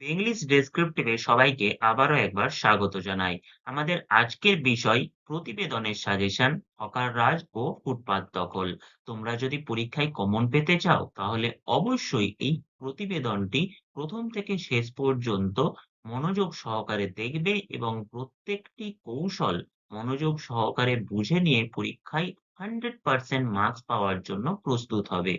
English ডেসক্রিপটিভে সবাইকে আবারও একবার স্বাগত জানাই। আমাদের আজকের বিষয় প্রতিবেদনের সাজেশন হকার রাজ ও ফুটপাত দখল। তোমরা যদি পরীক্ষায় কমন পেতে চাও, তাহলে অবশ্যই এই প্রতিবেদনটি প্রথম থেকে শেষ পর্যন্ত মনোযোগ সহকারে দেখবে এবং প্রত্যেকটি কৌশল মনোযোগ সহকারে বুঝে নিয়ে পরীক্ষায় হান্ড্রেড পার্সেন্ট মার্কস পাওয়ার জন্য প্রস্তুত হবে।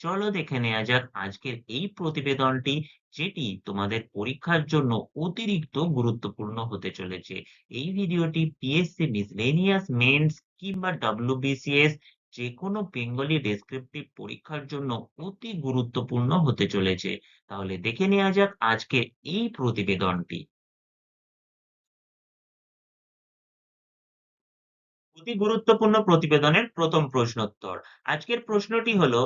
চলো দেখে নেওয়া যাক আজকের এই প্রতিবেদনটি, যেটি তোমাদের পরীক্ষার জন্য অতিরিক্ত গুরুত্বপূর্ণ হতে চলেছে। এই ভিডিওটি পিএসসি মিসলেনিয়াস মেন্স কিংবা ডব্লিউবিসিএস যে কোনো বেঙ্গলি ডেসক্রিপটিভ পরীক্ষার জন্য অতি গুরুত্বপূর্ণ হতে চলেছে। তাহলে দেখে নেওয়া যাক আজকের এই প্রতিবেদনটি। অতি গুরুত্বপূর্ণ প্রতিবেদনের প্রথম প্রশ্নোত্তর। আজকের প্রশ্নটি হলো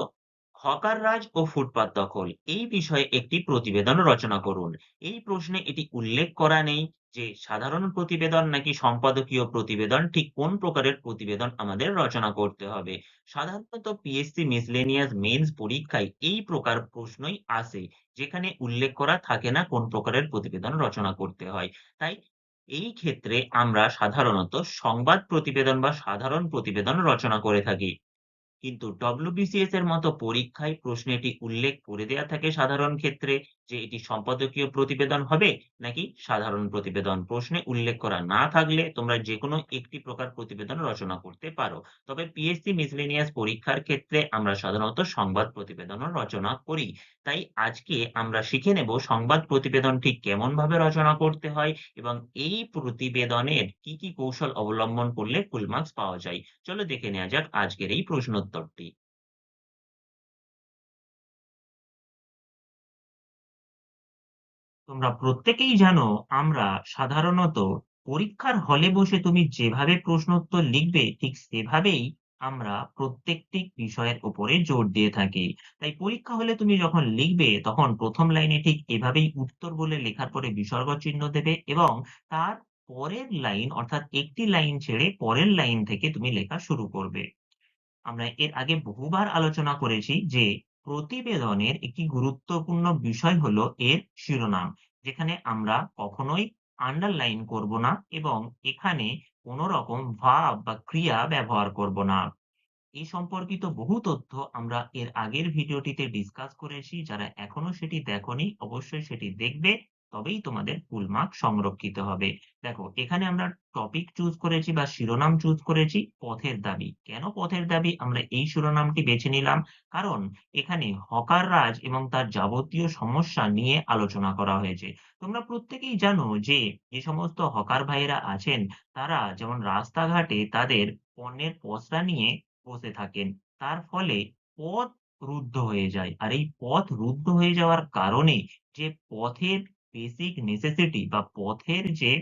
হকার রাজ ও ফুটপাত দখল। এই বিষয়ে একটি প্রতিবেদন রচনা করুন। এই প্রশ্নে এটি উল্লেখ করা নেই যে সাধারণ প্রতিবেদন নাকি সম্পাদকীয় প্রতিবেদন, ঠিক কোন প্রকারের প্রতিবেদন আমাদের রচনা করতে হবে? সাধারণত পিএসসি মিসলেনিয়াস মেন্স পরীক্ষায় এই প্রকার প্রশ্নই আসে, যেখানে উল্লেখ করা থাকে না কোন প্রকারের প্রতিবেদন রচনা করতে হয়। তাই এই ক্ষেত্রে আমরা সাধারণত সংবাদ প্রতিবেদন বা সাধারণ প্রতিবেদন রচনা করে থাকি। কিন্তু ডব্লিউবিসিএস এর মতো পরীক্ষায় প্রশ্নটি উল্লেখ করে দেয়া থাকে সাধারণ ক্ষেত্রে। যে এটি সম্পাদকীয় প্রতিবেদন হবে নাকি সাধারণ প্রতিবেদন প্রশ্নে উল্লেখ করা না থাকলে তোমরা যে কোনো একটি প্রকার প্রতিবেদন রচনা করতে পারো। তবে পিএসসি মিসলেনিয়াস পরীক্ষার ক্ষেত্রে আমরা সাধারণত সংবাদ প্রতিবেদনও রচনা করি। তাই আজকে আমরা শিখে নেব সংবাদ প্রতিবেদন ঠিক কেমন ভাবে রচনা করতে হয় এবং এই প্রতিবেদনের কি কি কৌশল অবলম্বন করলে ফুল মার্কস পাওয়া যায়। চলো দেখে নেওয়া যাক আজকের এই প্রশ্নোত্তরটি। তোমরা প্রত্যেকেই জানো, আমরা সাধারণত পরীক্ষার হলে বসে তুমি যেভাবে প্রশ্নোত্তর লিখবে, ঠিক সেভাবেই আমরা প্রত্যেকটি বিষয়ের উপরে জোর দিয়ে থাকি। তাই পরীক্ষা হলে তুমি যখন লিখবে, তখন প্রথম লাইনে ঠিক এভাবেই উত্তর বলে লেখার পরে বিসর্গ চিহ্ন দেবে এবং তার পরের লাইন, অর্থাৎ একটি লাইন ছেড়ে পরের লাইন থেকে তুমি লেখা শুরু করবে। আমরা এর আগে বহুবার আলোচনা করেছি যে প্রতিবেদনের একটি গুরুত্বপূর্ণ বিষয় হল এর শিরোনাম, যেখানে আমরা কখনোই আন্ডারলাইন করব না এবং এখানে কোনো রকম ভাব বা ক্রিয়া ব্যবহার করব না। এই সম্পর্কিত বহু তথ্য আমরা এর আগের ভিডিওটিতে ডিসকাস করেছি, যারা এখনও সেটি দেখনি অবশ্যই সেটি দেখবে। তবেই তোমাদের ফুল মার্ক সংরক্ষিত হবে। দেখো, এখানে আমরা টপিক চুজ করেছি বা শিরোনাম চুজ করেছি পথের দাবি। কেন পথের দাবি? আমরা এই শিরোনামটি বেছে নিলাম কারণ এখানে হকার রাজ এবং তার যাবতীয় সমস্যা নিয়ে আলোচনা করা হয়েছে। তোমরা প্রত্যেকেই জানো যে যে সমস্ত হকার ভাইরা আছেন, তারা যেমন রাস্তাঘাটে তাদের পণ্যের পসরা নিয়ে বসে থাকেন, তার ফলে পথ রুদ্ধ হয়ে যায়। আর এই পথ রুদ্ধ হয়ে যাওয়ার কারণে যে পথের বেসিক নেসেসিটি বা পথের যে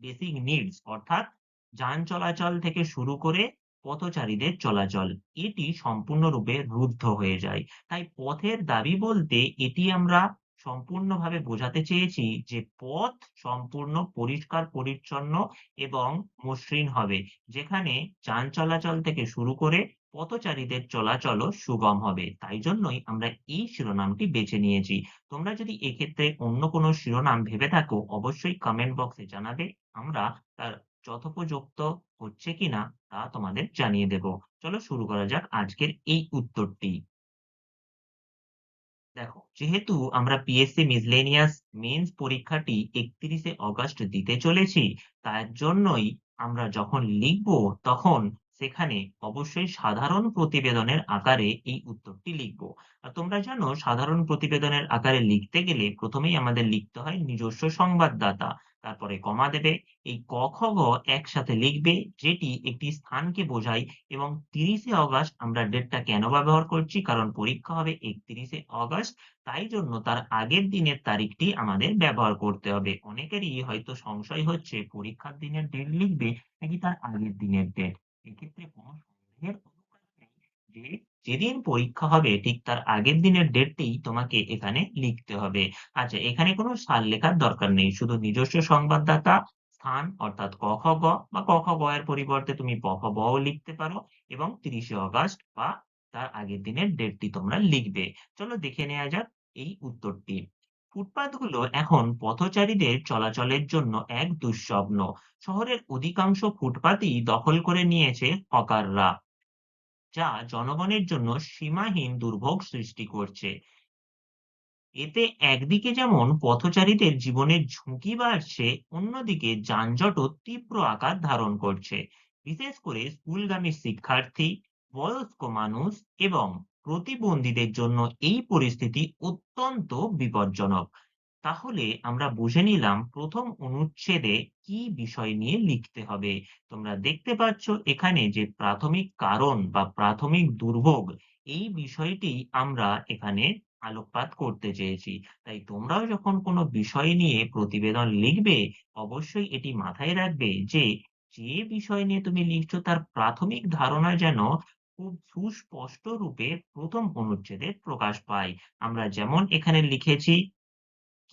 বেসিক নিডস অর্থাৎ যান চলাচল থেকে শুরু করে পথচারীদের চলাচল, এটি সম্পূর্ণরূপে রুদ্ধ হয়ে যায়। তাই পথের দাবি বলতে এটি আমরা সম্পূর্ণভাবে বোঝাতে চেয়েছি যে পথ সম্পূর্ণ পরিষ্কার, পরিচ্ছন্ন এবং মসৃণ হবে, যেখানে যান চলাচল থেকে শুরু করে পথচারীদের চলাচলও সুগম হবে। তাই জন্যই আমরা এই শিরোনামটি বেছে নিয়েছি। তোমরা যদি এক্ষেত্রে অন্য কোনো শিরোনাম ভেবে থাকো, অবশ্যই কমেন্ট বক্সে জানাবে আমরা তার যথোপযুক্ত হচ্ছে কিনা তা তোমাদের জানিয়ে দেব। চলো শুরু করা যাক আজকের এই উত্তরটি। দেখো, যেহেতু আমরা পিএসসি মিসলেনিয়াস মেন্স পরীক্ষাটি একত্রিশে অগস্ট দিতে চলেছি, তার জন্যই আমরা যখন লিখব তখন সেখানে অবশ্যই সাধারণ প্রতিবেদনের আকারে এই উত্তরটি লিখব। আর তোমরা জানো, সাধারণ প্রতিবেদনের আকারে লিখতে গেলে প্রথমেই আমাদের লিখতে হয় নিজস্ব সংবাদদাতা, তারপরে কমা দেবে। এই ক খ গ একসাথে লিখবে, যেটি একটি স্থানকে বোঝায় এবং তিরিশে অগস্ট আমরা ডেটটা কেন ব্যবহার করছি, কারণ পরীক্ষা হবে একত্রিশে অগস্ট, তাই জন্য তার আগের দিনের তারিখটি আমাদের ব্যবহার করতে হবে। অনেকেরই হয়তো সংশয় হচ্ছে, পরীক্ষার দিনের ডেট লিখবে, নাকি তার আগের দিনের ডেট এক্ষেত্রে কোনো সন্দেহের অবকাশ নেই যে যেদিন পরীক্ষা হবে, ঠিক তার আগের দিনের ডেটটিই তোমাকে এখানে লিখতে হবে। আচ্ছা এখানে কোনো সাল লেখার দরকার নেই। শুধু নিজস্ব সংবাদদাতা, স্থান, অর্থাৎ ক খ গ বা ক খ গ এর পরিবর্তে তুমি প খ ব লিখতে পারো এবং তিরিশে অগস্ট বা তার আগের দিনের ডেটটি তোমরা লিখবে। চলো দেখে নেওয়া যাক এই উত্তরটি। ফুটপাতগুলো এখন পথচারীদের চলাচলের জন্য এক দুঃস্বপ্ন। শহরের অধিকাংশ ফুটপাতই দখল করে নিয়েছে হকাররা, যা জনগণের জন্য সীমাহীন দুর্ভোগ সৃষ্টি করছে। এতে একদিকে যেমন পথচারীদের জীবনের ঝুঁকি বাড়ছে, অন্যদিকে যানজটও তীব্র আকার ধারণ করছে। বিশেষ করে স্কুলগামী শিক্ষার্থী, বয়স্ক মানুষ এবং প্রতিবন্ধীদের জন্য এই পরিস্থিতি অত্যন্ত বিপজ্জনক। তাহলে আমরা বুঝে নিলাম প্রথম অনুচ্ছেদে কি বিষয় নিয়ে লিখতে হবে। তোমরা দেখতে পাচ্ছ এখানে যে প্রাথমিক কারণ বা প্রাথমিক দুর্ভোগ, এই বিষয়টি আমরা এখানে আলোকপাত করতে চেয়েছি। তাই তোমরাও যখন কোনো বিষয় নিয়ে প্রতিবেদন লিখবে, অবশ্যই এটি মাথায় রাখবে যে যে বিষয় নিয়ে তুমি লিখছো তার প্রাথমিক ধারণা যেন খুব সুস্পষ্ট রূপে প্রথম অনুচ্ছেদে প্রকাশ পায়। আমরা যেমন এখানে লিখেছি,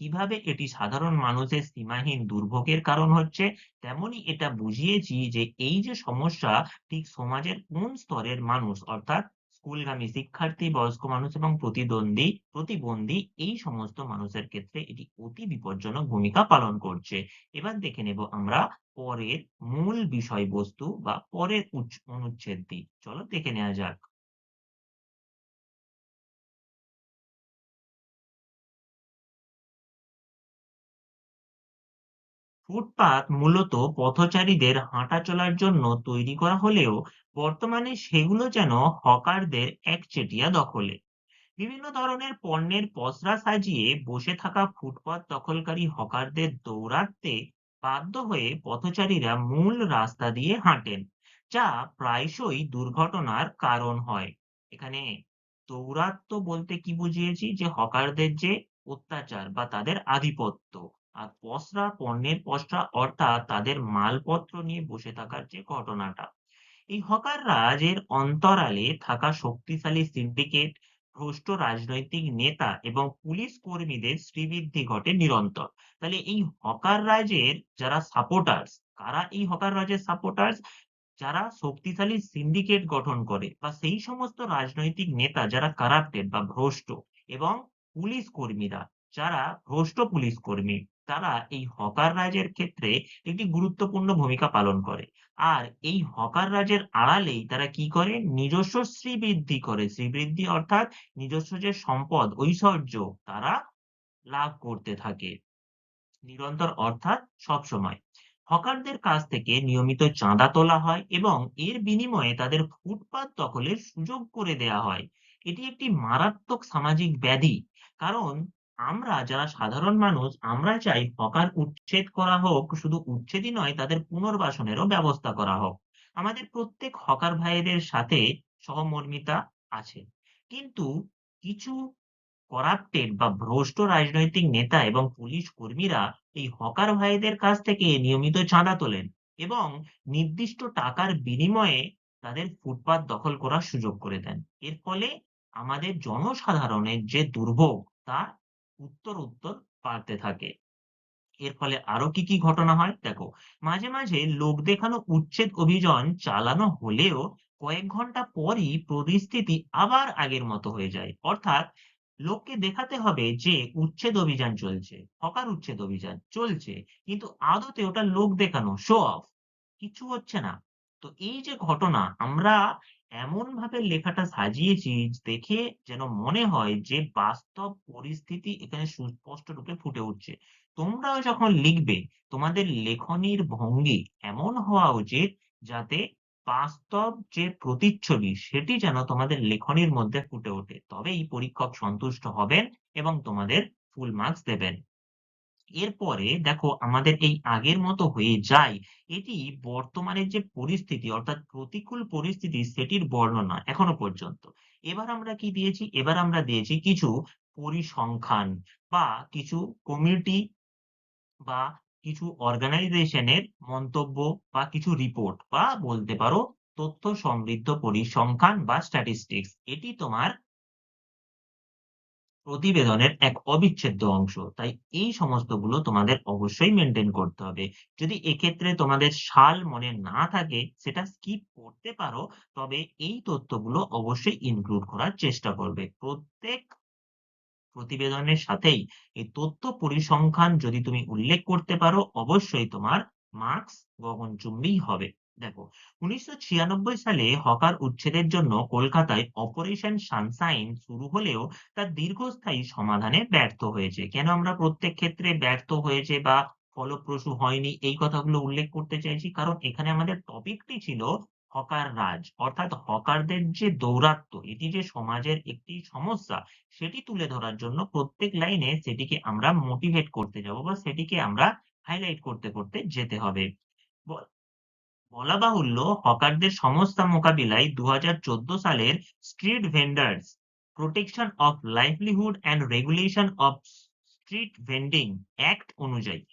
কীভাবে এটি সাধারণ মানুষের সীমাহীন দুর্ভোগের কারণ হচ্ছে? তেমনি এটা বুঝিয়েছি যে এই যে সমস্যা, ঠিক সমাজের কোন স্তরের মানুষ, অর্থাৎ স্কুলগামী শিক্ষার্থী, বয়স্ক মানুষ এবং প্রতিদ্বন্দ্বী, প্রতিবন্ধী এই সমস্ত মানুষের ক্ষেত্রে এটি অতি বিপজ্জনক ভূমিকা পালন করছে। এবার দেখে নেব আমরা পরের মূল বিষয়বস্তু বা পরের অনুচ্ছেদটি। চলো দেখে নেওয়া যাক। ফুটপাত মূলত পথচারীদের হাঁটা চলার জন্য তৈরি করা হলেও বর্তমানে সেগুলো যেন হকারদের একচেটিয়া দখলে। বিভিন্ন ধরনের পণ্যের পসরা সাজিয়ে বসে থাকা ফুটপাত দখলকারী হকারদের দৌড়াতে বাধ্য হয়ে পথচারীরা মূল রাস্তা দিয়ে হাঁটেন, যা প্রায়শই দুর্ঘটনার কারণ হয়। এখানে দৌরাত্ম বলতে কি বুঝিয়েছি? যে হকারদের যে অত্যাচার বা তাদের আধিপত্য। আর পসরা পণ্যের পসরা অর্থাৎ তাদের মালপত্র নিয়ে বসে থাকার যে ঘটনাটা। এই হকাররা এর অন্তরালে থাকা শক্তিশালী সিন্ডিকেট ভ্রষ্ট রাজনৈতিক নেতা এবং পুলিশ কর্মীদের শ্রীবৃদ্ধি ঘটে নিরন্তর। তাহলে এই হকার রাজের যারা সাপোর্টার্স কারা এই হকার রাজের সাপোর্টার্স যারা শক্তিশালী সিন্ডিকেট গঠন করে বা সেই সমস্ত রাজনৈতিক নেতা যারা কারাপ্টেড বা ভ্রষ্ট এবং পুলিশ কর্মীরা, যারা ভ্রষ্ট পুলিশ কর্মী তারা এই হকার রাজের ক্ষেত্রে একটি গুরুত্বপূর্ণ ভূমিকা পালন করে। আর এই হকার রাজের আড়ালেই তারা কি করে? নিজস্ব শ্রীবৃদ্ধি করে। শ্রীবৃদ্ধি অর্থাৎ নিজস্ব যে সম্পদ, ঐশ্বর্য তারা লাভ করতে থাকে। নিরন্তর অর্থাৎ সবসময়। হকারদের কাছ থেকে নিয়মিত চাঁদা তোলা হয় এবং এর বিনিময়ে তাদের ফুটপাত দখলের সুযোগ করে দেয়া হয়। এটি একটি মারাত্মক সামাজিক ব্যাধি। কারণ আমরা যারা সাধারণ মানুষ আমরা চাই হকার উচ্ছেদ করা হোক, শুধু উচ্ছেদই নয়, তাদের পুনর্বাসনেরও ব্যবস্থা করা হোক। আমাদের প্রত্যেক হকার ভাইদের সাথে সহমর্মিতা আছে। কিন্তু কিছু করাপ্টেড বা ভ্রষ্ট রাজনৈতিক নেতা এবং পুলিশ কর্মীরা এই হকার ভাইদের কাছ থেকে নিয়মিত চাঁদা তোলেন এবং নির্দিষ্ট টাকার বিনিময়ে তাদের ফুটপাত দখল করার সুযোগ করে দেন। এর ফলে আমাদের জনসাধারণের যে দুর্ভোগ, তা উত্তর উত্তর বাড়তে থাকে। এর ফলে আরও কি কি ঘটনা হয়? দেখো, মাঝে মাঝে লোক দেখানো উচ্ছেদ অভিযান চালানো হলেও কয়েক ঘণ্টা পরই পরিস্থিতি আবার আগের মতো হয়ে যায়। অর্থাৎ লোককে দেখাতে হবে যে উচ্ছেদ অভিযান চলছে, হকার উচ্ছেদ অভিযান চলছে, কিন্তু আদতে ওটা লোক দেখানো শো অফ কিছু হচ্ছে না। তো এই যে ঘটনা, আমরা এমন ভাবে লেখাটা সাজিয়েছি দেখে যেন মনে হয় যে বাস্তব পরিস্থিতি এখানে সুস্পষ্ট রূপে ফুটে উঠছে। তোমরাও যখন লিখবে, তোমাদের লেখনির ভঙ্গি এমন হওয়া উচিত যাতে বাস্তব যে প্রতিচ্ছবি, সেটি যেন তোমাদের লেখনির মধ্যে ফুটে ওঠে। তবেই পরীক্ষক সন্তুষ্ট হবেন এবং তোমাদের ফুল মার্কস দেবেন। এরপরে দেখো আমাদের এই আগের মতো হয়ে যায়। এটি বর্তমানের যে পরিস্থিতি, অর্থাৎ প্রতিকূল পরিস্থিতি, সেটির বর্ণনা এখনও পর্যন্ত। এবার আমরা কি দিয়েছি? এবার আমরা দিয়েছি কিছু পরিসংখ্যান বা কিছু কমিউনিটি বা কিছু অর্গানাইজেশনের মন্তব্য বা কিছু রিপোর্ট বা বলতে পারো তথ্য সমৃদ্ধ পরিসংখ্যান বা স্ট্যাটিস্টিক্স এটি তোমার প্রতিবেদনের এক অবিচ্ছেদ্য অংশ। তাই এই সমস্তগুলো তোমাদের অবশ্যই মেনটেন করতে হবে। যদি এক্ষেত্রে তোমাদের সাল মনে না থাকে, সেটা স্কিপ করতে পারো, তবে এই তথ্যগুলো অবশ্যই ইনক্লুড করার চেষ্টা করবে। প্রত্যেক প্রতিবেদনের সাথেই এই তথ্য পরিসংখ্যান যদি তুমি উল্লেখ করতে পারো, অবশ্যই তোমার মার্কস গগনচুম্বী হবে। উনিশশো ছিয়ানব্বই সালে হকার উচ্ছেদের জন্য কলকাতায় অপারেশন সানশাইন শুরু হলেও তার দীর্ঘস্থায়ী সমাধানে ব্যর্থ হয়েছে। কেন আমরা প্রত্যেক ক্ষেত্রে ব্যর্থ হয়েছে বা ফলপ্রসূ হয়নি? এই কথাগুলো উল্লেখ করতে চাইছি। কারণ এখানে আমাদের টপিকটি ছিল হকার রাজ। অর্থাৎ হকারদের যে দৌরাত্ম্য এটি যে সমাজের একটি সমস্যা, সেটি তুলে ধরার জন্য প্রত্যেক লাইনে সেটিকে আমরা মোটিভেট করতে যাব বা সেটিকে আমরা হাইলাইট করতে করতে যেতে হবে। বলা বাহুল্য হকারদের সমস্যা মোকাবিলায় দু সালের street vendors, protection of livelihood and regulation of street vending act অনুযায়ী।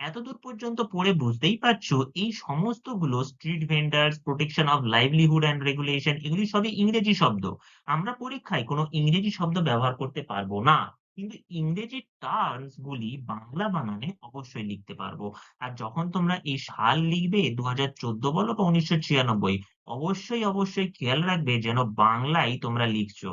এতদূর পর্যন্ত পড়ে বুঝতেই পারছ, এই সমস্তগুলো street vendors, protection of livelihood and regulation, এগুলি সবই ইংরেজি শব্দ। আমরা পরীক্ষায় কোনো ইংরেজি শব্দ ব্যবহার করতে পারব না। কিন্তু ইংরেজি টার্মস গুলি বাংলা বানানে অবশ্যই লিখতে পারব। আর যখন তোমরা এই সাল লিখবে দু হাজার চোদ্দ বলো বা উনিশশো ছিয়ানব্বই, অবশ্যই অবশ্যই খেয়াল রাখবে যেন বাংলায় তোমরা লিখছো।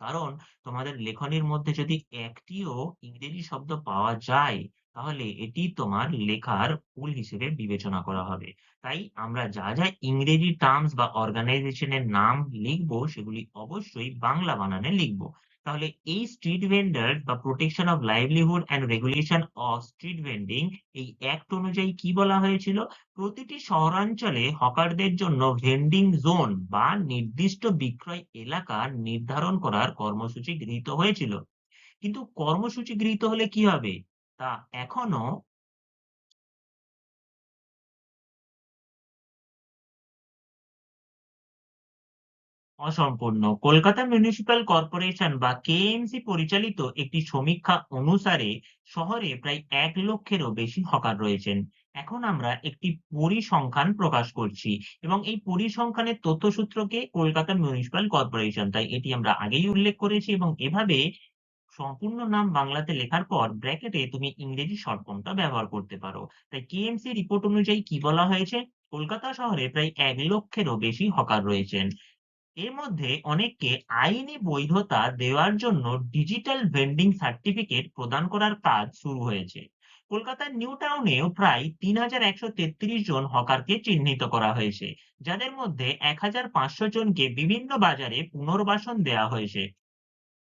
কারণ তোমাদের লেখনীর মধ্যে যদি একটিও ইংরেজি শব্দ পাওয়া যায়, তাহলে এটি তোমার লেখার ভুল হিসেবে বিবেচনা করা হবে। তাই আমরা যা যা ইংরেজি টার্মস বা অর্গানাইজেশনের নাম লিখব, সেগুলি অবশ্যই বাংলা বানানে লিখব। তাহলে এই স্ট্রিট ভেন্ডার বা protection of livelihood and regulation of street vending এই অ্যাক্ট অনুযায়ী কি বলা হয়েছিল? প্রতিটি শহরাঞ্চলে হকারদের জন্য ভেন্ডিং জোন বা নির্দিষ্ট বিক্রয় এলাকা নির্ধারণ করার কর্মসূচি গৃহীত হয়েছিল। কিন্তু কর্মসূচি গৃহীত হলে কি হবে? তা এখনও অসম্পূর্ণ। কলকাতা মিউনিসিপ্যাল কর্পোরেশন বা কেএমসি পরিচালিত একটি সমীক্ষা অনুসারে শহরে প্রায় এক লক্ষেরও বেশি হকার রয়েছেন। এখন আমরা একটি পরিসংখ্যান প্রকাশ করছি এবং এই পরিসংখ্যানের তথ্যসূত্রকে কলকাতা মিউনিসিপ্যাল কর্পোরেশন তাই এটি আমরা আগেই উল্লেখ করেছি এবং এভাবে সম্পূর্ণ নাম বাংলাতে লেখার পর ব্র্যাকেটে তুমি ইংরেজি শর্ট ব্যবহার করতে পারো। তাই কেএমসি রিপোর্ট অনুযায়ী কি বলা হয়েছে? কলকাতা শহরে প্রায় এক লক্ষেরও বেশি হকার রয়েছেন। এর মধ্যে অনেককে আইনি বৈধতা দেওয়ার জন্য ডিজিটাল ভেন্ডিং সার্টিফিকেট প্রদান করার কাজ শুরু হয়েছে। কলকাতার নিউ টাউনেও প্রায় তিন হাজার একশো তেত্রিশ জন হকারকে চিহ্নিত করা হয়েছে, যাদের মধ্যে এক হাজার পাঁচশো জনকে বিভিন্ন বাজারে পুনর্বাসন দেওয়া হয়েছে।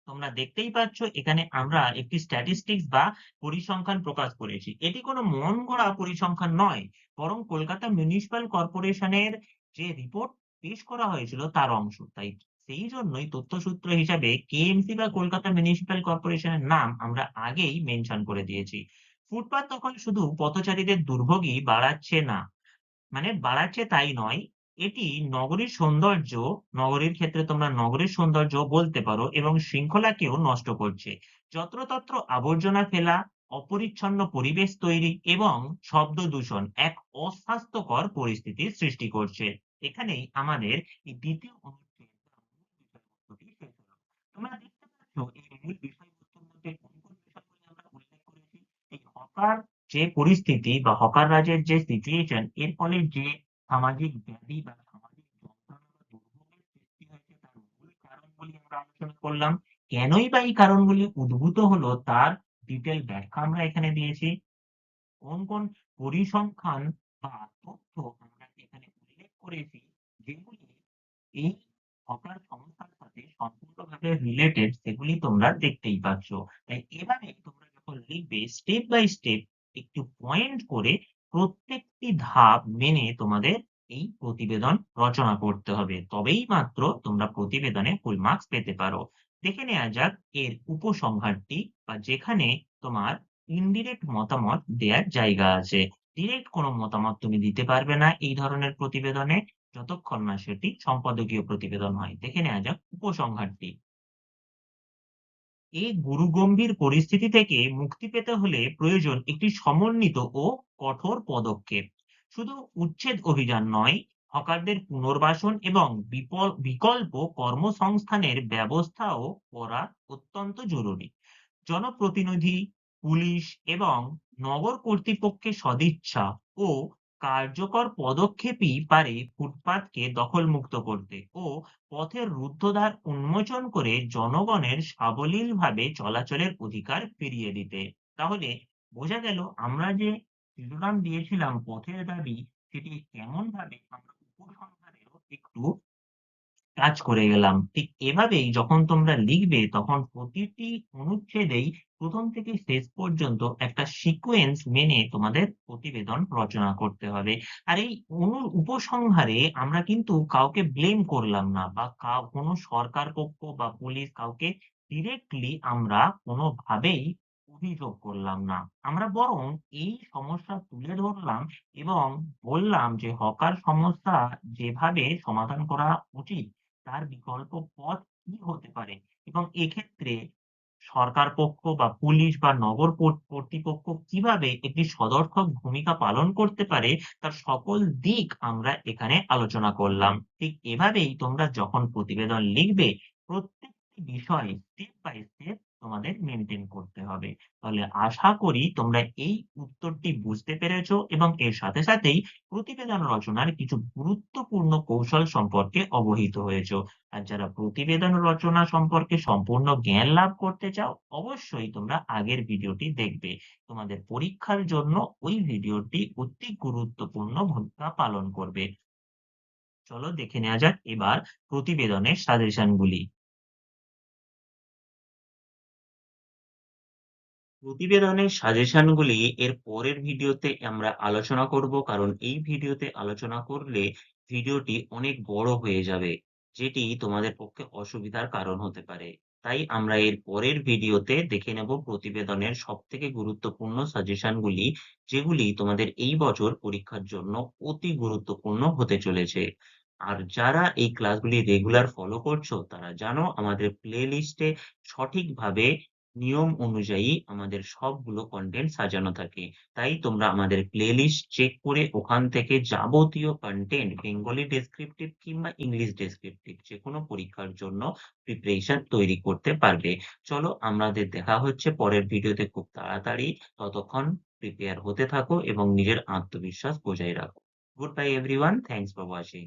তোমরা দেখতেই পাচ্ছ, এখানে আমরা একটি স্ট্যাটিস্টিক্স বা পরিসংখ্যান প্রকাশ করেছি। এটি কোনো মন গড়া পরিসংখ্যান নয়, বরং কলকাতা মিউনিসিপ্যাল কর্পোরেশনের যে রিপোর্ট পেশ করা হয়েছিল তার অংশ। তাই সেই জন্যই তথ্যসূত্র হিসাবে কেএমসি বা কলকাতা মিউনিসিপ্যাল কর্পোরেশনের নাম আমরা আগেই মেনশন করে দিয়েছি। ফুটপাত তখন শুধু পথচারীদের দুর্ভোগই বাড়াচ্ছে না। মানে বাড়াচ্ছে তাই নয়, এটি নগরীর সৌন্দর্য, নগরীর ক্ষেত্রে তোমরা নগরীর সৌন্দর্য বলতে পারো এবং শৃঙ্খলাকেও নষ্ট করছে। যত্রতত্র আবর্জনা ফেলা, অপরিচ্ছন্ন পরিবেশ তৈরি এবং শব্দ দূষণ এক অস্বাস্থ্যকর পরিস্থিতির সৃষ্টি করছে। এখানেই আমাদের এই দ্বিতীয় অনুচ্ছেদ বিষয়বস্তুটি শেষ তোমরা দেখতে পাচ্ছ এই মূল বিষয়বস্তুর মধ্যে কোন কোন বিষয়গুলি আমরা উল্লেখ করেছি? এই হকার যে পরিস্থিতি বা হকার রাজের যে সিচুয়েশন এর ফলে যে সামাজিক ব্যাধি বা সামাজিক যন্ত্রণা দুর্ভোগের সৃষ্টি হয়েছে তার মূল কারণগুলি আমরা আলোচনা করলাম। কেনই বা এই কারণগুলি উদ্ভূত হলো তার ডিটেল ব্যাখ্যা আমরা এখানে দিয়েছি। কোন কোন পরিসংখ্যান বা তথ্য করেছি যেগুলি এই হকার সংস্থার সাথে সম্পূর্ণভাবে রিলেটেড সেগুলি তোমরা দেখতেই পাচ্ছ। তাই এবারে তোমরা যখন লিখবে স্টেপ বাই স্টেপ একটু পয়েন্ট করে প্রত্যেকটি ধাপ মেনে তোমাদের এই প্রতিবেদন রচনা করতে হবে। তবেই মাত্র তোমরা প্রতিবেদনে ফুল মার্কস পেতে পারো। দেখে নেওয়া যাক এর উপসংহারটি বা যেখানে তোমার ইনডিরেক্ট মতামত দেওয়ার জায়গা আছে। ডিরেক্ট কোনো মতামত তুমি দিতে পারবে না এই ধরনের প্রতিবেদনে যতক্ষণ না সেটি সম্পাদকীয় প্রতিবেদন হয়। দেখে নেওয়া যাক উপসংহারটি। এই গুরুগম্ভীর পরিস্থিতি থেকে মুক্তি পেতে হলে প্রয়োজন একটি সমন্বিত ও কঠোর পদক্ষেপ। শুধু উচ্ছেদ অভিযান নয়, হকারদের পুনর্বাসন এবং বিকল্প কর্মসংস্থানের ব্যবস্থাও করা অত্যন্ত জরুরি। জনপ্রতিনিধি, পুলিশ এবং নগর কর্তৃপক্ষের সদিচ্ছা ও কার্যকর পদক্ষেপই পারে ফুটপাতকে দখলমুক্ত করতে ও পথের রুদ্ধদ্বার উন্মোচন করে জনগণের সাবলীলভাবে চলাচলের অধিকার ফিরিয়ে দিতে। তাহলে বোঝা গেল আমরা যে শিরোনাম দিয়েছিলাম পথের দাবি, সেটি কেমনভাবে আমরা উপসংহারেও একটু কাজ করে গেলাম। ঠিক এভাবেই যখন তোমরা লিখবে, তখন প্রতিটি অনুচ্ছেদেই প্রথম থেকে শেষ পর্যন্ত একটা সিকোয়েন্স মেনে তোমাদের প্রতিবেদন রচনা করতে হবে। আর এই অনু, উপসংহারে আমরা কিন্তু কাউকে ব্লেম করলাম না বা কোনো সরকার পক্ষ বা পুলিশ কাউকে ডিরেক্টলি আমরা কোনোভাবেই অভিযোগ করলাম না। আমরা বরং এই সমস্যা তুলে ধরলাম এবং বললাম যে হকার সমস্যা যেভাবে সমাধান করা উচিত তার বিকল্প পথ কি হতে পারে? এবং এক্ষেত্রে সরকার পক্ষ বা পুলিশ বা নগর কর্তৃপক্ষ কীভাবে একটি সদর্থক ভূমিকা পালন করতে পারে, তার সকল দিক আমরা এখানে আলোচনা করলাম। ঠিক এভাবেই তোমরা যখন প্রতিবেদন লিখবে, প্রত্যেকটি বিষয় স্টেপ বাই স্টেপ তোমাদের মেনটেন করতে হবে। তাহলে আশা করি তোমরা এই উত্তরটি বুঝতে পেরেছ এবং এর সাথে সাথেই প্রতিবেদন রচনার কিছু গুরুত্বপূর্ণ কৌশল সম্পর্কে অবহিত হয়েছ। আর যারা প্রতিবেদন রচনা সম্পর্কে সম্পূর্ণ জ্ঞান লাভ করতে চাও, অবশ্যই তোমরা আগের ভিডিওটি দেখবে। তোমাদের পরীক্ষার জন্য ওই ভিডিওটি অতি গুরুত্বপূর্ণ ভূমিকা পালন করবে। চলো দেখে নেওয়া যাক এবার প্রতিবেদনের সাজেশন গুলি। প্রতিবেদনের সাজেশন গুলি এর পরের ভিডিওতে আমরা আলোচনা করব, কারণ এই ভিডিওতে আলোচনা করলে ভিডিওটি অনেক বড় হয়ে যাবে, যেটি তোমাদের পক্ষে অসুবিধার কারণ হতে পারে। তাই আমরা এর পরের ভিডিওতে দেখে নেব প্রতিবেদনের সব থেকে গুরুত্বপূর্ণ সাজেশন গুলি যেগুলি তোমাদের এই বছর পরীক্ষার জন্য অতি গুরুত্বপূর্ণ হতে চলেছে। আর যারা এই ক্লাসগুলি রেগুলার ফলো করছ, তারা জানো আমাদের প্লে লিস্টে সঠিকভাবে নিয়ম অনুযায়ী আমাদের সবগুলো কন্টেন্ট সাজানো থাকে। তাই তোমরা আমাদের প্লেলিস্ট চেক করে ওখান থেকে যাবতীয় কন্টেন্ট বেঙ্গলি ডেসক্রিপটিভ কিংবা ইংলিশ ডেসক্রিপটিভ যেকোনো পরীক্ষার জন্য প্রিপারেশন তৈরি করতে পারবে। চলো আমাদের দেখা হচ্ছে পরের ভিডিওতে খুব তাড়াতাড়ি। ততক্ষণ প্রিপেয়ার হতে থাকো এবং নিজের আত্মবিশ্বাস বজায় রাখো। Good bye everyone. Thanks for watching.